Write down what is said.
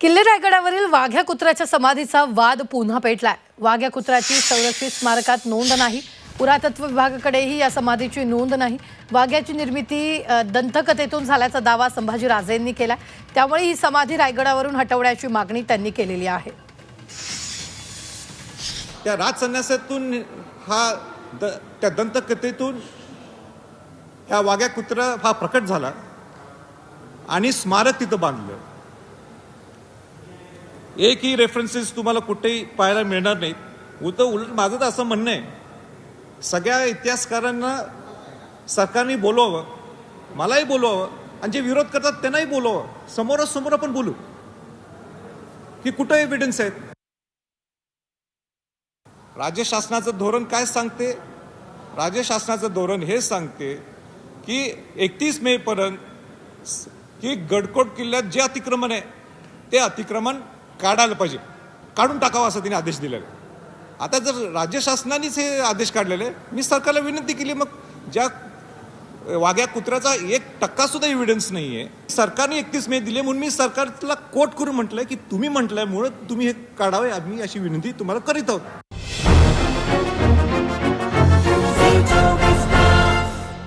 किल्ले रायगडावरील वाघ्या कुत्र्याच्या समाधीचा वाद पुन्हा पेटलाय. वाघ्या कुत्र्याची संरक्षित स्मारकात नोंद नाही. पुरातत्व विभागाकडेही या समाधीची नोंद नाही. वाघ्याची निर्मिती दंतकथेतून झाल्याचा दावा संभाजी राजेंनी केला त्यामुळे ही समाधी रायगडावरून हटवण्याची मागणी त्यांनी केलेली आहे. त्या राजसन्यासातून हा द त्या दंतकथेतून ह्या वाघ्या कुत्रा हा प्रकट झाला आणि स्मारक तिथं बांधलं. एकही रेफरन्सेस तुम्हाला कुठेही पाहायला मिळणार नाहीत. उतर उलट माझं तर असं म्हणणं आहे. सगळ्या इतिहासकारांना सरकारने बोलवावं मलाही बोलवावं आणि जे विरोध करतात त्यांनाही बोलवावं. समोरासमोर आपण बोलू. की कुठं एव्हिडन्स आहेत? राज्य शासनाचं धोरण काय सांगते? राज्य शासनाचं धोरण हे सांगते की एकतीस मे पर्यंत की गडकोट किल्ल्यात जे अतिक्रमण आहे ते अतिक्रमण काढायला पाहिजे. काढून टाकावं असं तिने आदेश दिलेला. आता जर राज्य शासनानेच हे आदेश काढलेले मी सरकारला विनंती केली मग ज्या वाघ्या कुत्र्याचा एक टक्का सुद्धा एव्हिडन्स नाही आहे सरकारने एकतीस मे दिले म्हणून मी सरकारला कोट करून म्हटलंय की तुम्ही म्हटल्यामुळे तुम्ही हे काढावे आम्ही अशी विनंती तुम्हाला करीत आहोत.